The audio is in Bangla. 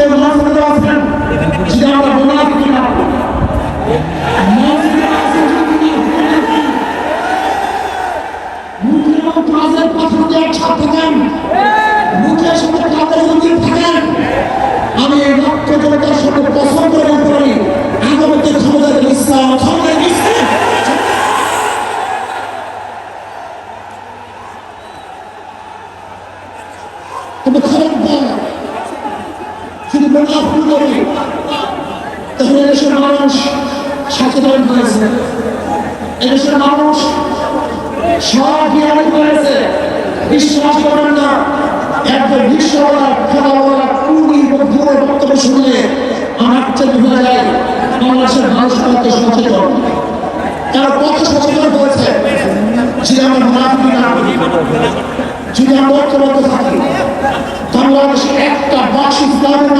কেউ নাম করতে পারছেন যদি আমরা মুনাফিকি না করি মুনাফিকি আছে যদি মুনাফিকি। মুখের এবং কাজের পাথর দিয়ে থাকেন মুখের সাথে কাজের যদি থাকেন আমি এই জনতার সাথে পছন্দ করে করি আগামীতে ক্ষমতার ইসলাম ক্ষমতার ইসলাম কিন্তু খবরদার যদি মুনাফি করি তাহলে এদেশের মানুষ সচেতন হয়েছে। এদেশের মানুষ সব জ্ঞান করেছে। বিশ্বাস করেন না। একজন বিশ্বওয়ালা খেলাওয়ালা কুড়ি বন্ধুদের বক্তব্য শুনলে আমার চেয়ে বোঝা যায় বাংলাদেশের মানুষ কত সচেতন। তারা কত সচেতন হয়েছে যদি আমরা মুনাফি না যদি আমরা ঐক্যবদ্ধ থাকি, বাংলাদেশে একটা বাস ইসলামের